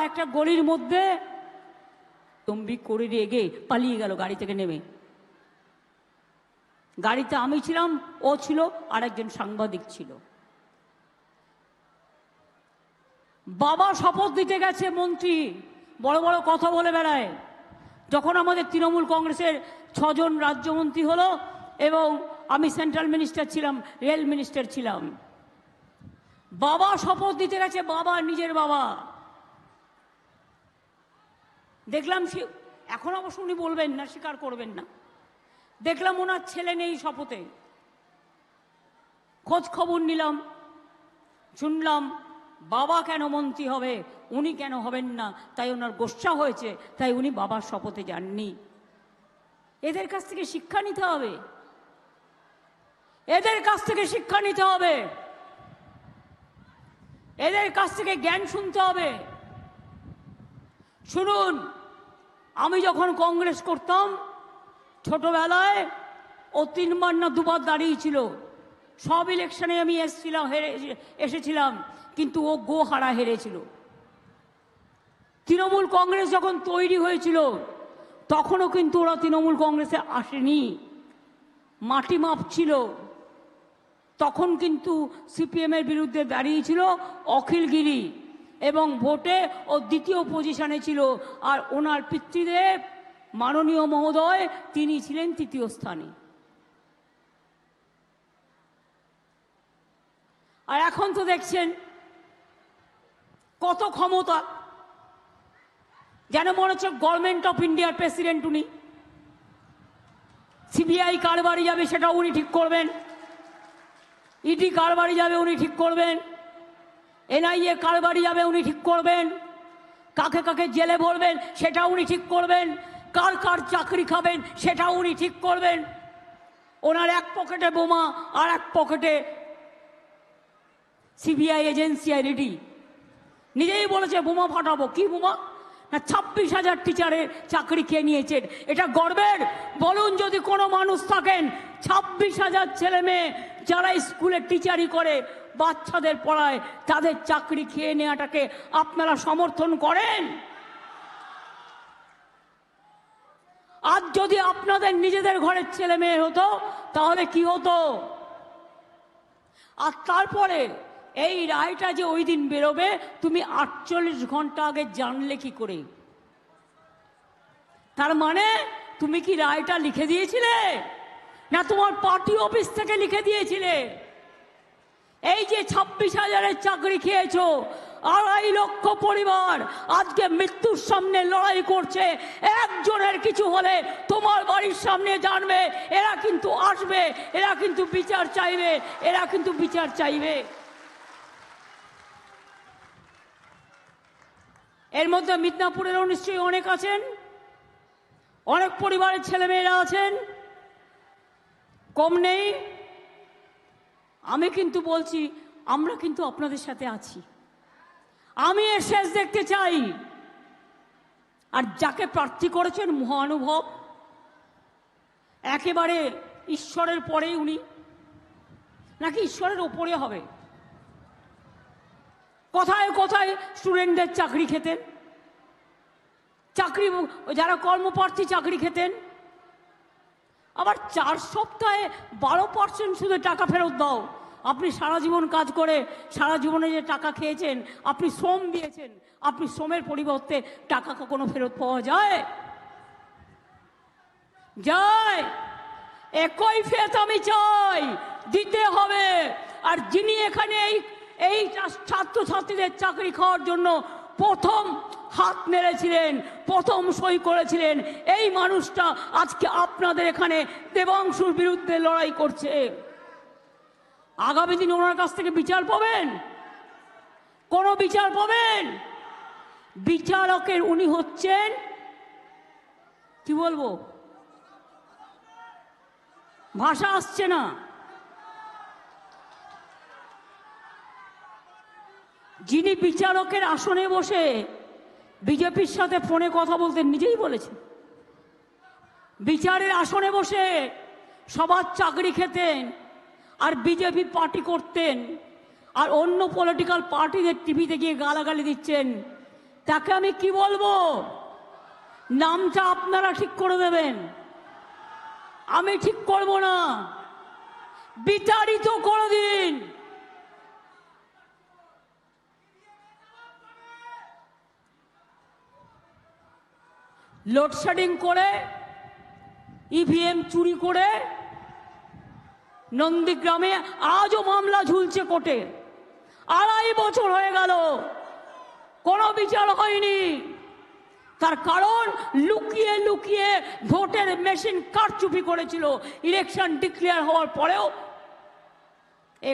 একটা গলির মধ্যে তম্বি করে রেগে পালিয়ে গেল গাড়ি থেকে নেমে। গাড়িতে আমি ছিলাম, ও ছিল আর একজন সাংবাদিক ছিল। বাবা শপথ দিতে গেছে মন্ত্রী, বড় বড় কথা বলে বেড়ায়। যখন আমাদের তৃণমূল কংগ্রেসের ছজন রাজ্যমন্ত্রী হলো এবং আমি সেন্ট্রাল মিনিস্টার ছিলাম, রেল মিনিস্টার ছিলাম। বাবা শপথ দিতে গেছে বাবা নিজের বাবা। দেখলাম সে, এখন অবশ্য উনি বলবেন না, স্বীকার করবেন না। দেখলাম ওনার ছেলে নেই শপথে। খোঁজ খবর নিলাম, শুনলাম, বাবা কেন মন্ত্রী হবে, উনি কেন হবেন না, তাই ওনার গোসা হয়েছে, তাই উনি বাবার শপথে যাননি। এদের কাছ থেকে শিক্ষা নিতে হবে। এদের কাছ থেকে শিক্ষা নিতে হবে। এদের কাছ থেকে জ্ঞান শুনতে হবে। শুনুন, আমি যখন কংগ্রেস করতাম, ছোটবেলায় ও তিনবার না দুবার দাঁড়িয়েছিল সব ইলেকশনে আমি এসেছিলাম, হেরে, এসেছিলাম, কিন্তু ও গো হারা হেরেছিল। তৃণমূল কংগ্রেস যখন তৈরি হয়েছিল, তখনও কিন্তু ওরা তৃণমূল কংগ্রেসে আসেনি। মাটি মাপ ছিল। তখন কিন্তু সিপিএমের বিরুদ্ধে দাঁড়িয়েছিল অখিলগিরি। এবং ভোটে ও দ্বিতীয় পজিশনে ছিল। আর ওনার পিতৃদেব মাননীয় মহোদয়, তিনি ছিলেন তৃতীয় স্থানে। আর এখন তো দেখছেন কত ক্ষমতা। যেন মনে হচ্ছে গভর্নমেন্ট অফ ইন্ডিয়ার প্রেসিডেন্ট উনি। সিবিআই কার যাবে সেটা উনি ঠিক করবেন। ইডি কার বাড়ি যাবে উনি ঠিক করবেন। এনআইএ কার বাড়ি যাবে উনি ঠিক করবেন? কাকে কাকে জেলে ভরবেন সেটা উনি ঠিক করবেন। কার কার চাকরি খাবেন সেটা উনি ঠিক করবেন। ওনার এক পকেটে বোমা আর এক পকেটে সিবিআই এজেন্সি আর ইডি নিজেই বলেছে, বোমা ফাটাবো। কি বোমা? না, ছাব্বিশ হাজার টিচারের চাকরি খেয়ে নিয়েছেন? এটা গর্বের। বলুন যদি কোনো মানুষ থাকেন, ছাব্বিশ হাজার ছেলে মেয়ে যারা স্কুলে টিচারি করে বাচ্চাদের পড়ায় তাদের চাকরি খেয়ে নেওয়াটাকে আপনারা সমর্থন করেন? আজ যদি আপনাদের নিজেদের ঘরের ছেলে মেয়ে হতো, তাহলে কি হতো? আর তারপরে এই রায়টা যে ওই দিন বেরোবে, তুমি আটচল্লিশ ঘণ্টা আগে জানলে কি করে? তার মানে তুমি কি রায়টা লিখে দিয়েছিলে? না তোমার পার্টি অফিস থেকে লিখে দিয়েছিলে? এই যে ছাব্বিশ হাজারের চাকরি খেয়েছ, আড়াই লক্ষ পরিবার আজকে মৃত্যুর সামনে লড়াই করছে। একজনের কিছু হলে তোমার বাড়ির সামনে জানবে, এরা কিন্তু আসবে, এরা কিন্তু বিচার চাইবে, এরা কিন্তু বিচার চাইবে। এর মধ্যে মিদনাপুরেরও নিশ্চয়ই অনেক আছেন, অনেক পরিবারের ছেলেমেয়েরা আছেন, কম নেই। আমি কিন্তু বলছি, আমরা কিন্তু আপনাদের সাথে আছি। আমি এর শেষ দেখতে চাই। আর যাকে প্রার্থী করেছেন মহানুভব, একেবারে ঈশ্বরের পরেই উনি। নাকি ঈশ্বরের ওপরে হবে? কোথায় কোথায় স্টুডেন্টদের চাকরি খেতেন? চাকরি, যারা কর্মপ্রার্থী চাকরি খেতেন আবার চার সপ্তাহে বারো পার্সেন্ট শুধু টাকা ফেরত দাও। আপনি সারা জীবন কাজ করে, সারা জীবনে যে টাকা খেয়েছেন, আপনি শ্রম দিয়েছেন, আপনি শ্রমের পরিবর্তে টাকা কখনো ফেরত পাওয়া যায়? যায়। একই ফেত আমি চাই, দিতে হবে। আর যিনি এখানে এই এই ছাত্রছাত্রীদের চাকরি খাওয়ার জন্য প্রথম হাত মেরেছিলেন, প্রথম সই করেছিলেন। এই মানুষটা আজকে আপনাদের এখানে দেবাংশুর বিরুদ্ধে লড়াই করছে। আগামী দিন ওনার কাছ থেকে বিচার পাবেন। কোন বিচার পাবেন? বিচারকের উনি হচ্ছেন, কি বলব? ভাষা আসছে না। যিনি বিচারকের আসনে বসে বিজেপির সাথে ফোনে কথা বলতে নিজেই বলেছেন। বিচারের আসনে বসে সবার চাকরি খেতেন আর বিজেপি পার্টি করতেন আর অন্য পলিটিক্যাল পার্টিদের টিভিতে গিয়ে গালাগালি দিচ্ছেন। তাকে আমি কি বলব? নামটা আপনারা ঠিক করে দেবেন। আমি ঠিক করব না। বিতাড়িত করে দিন। লোডশেডিং করে ইভিএম চুরি করে, নন্দীগ্রামে আজও মামলা ঝুলছে কোর্টে। আড়াই বছর হয়ে গেল, কোনো বিচার হয়নি। তার কারণ, লুকিয়ে লুকিয়ে ভোটের মেশিন কারচুপি করেছিল, ইলেকশন ডিক্লেয়ার হওয়ার পরেও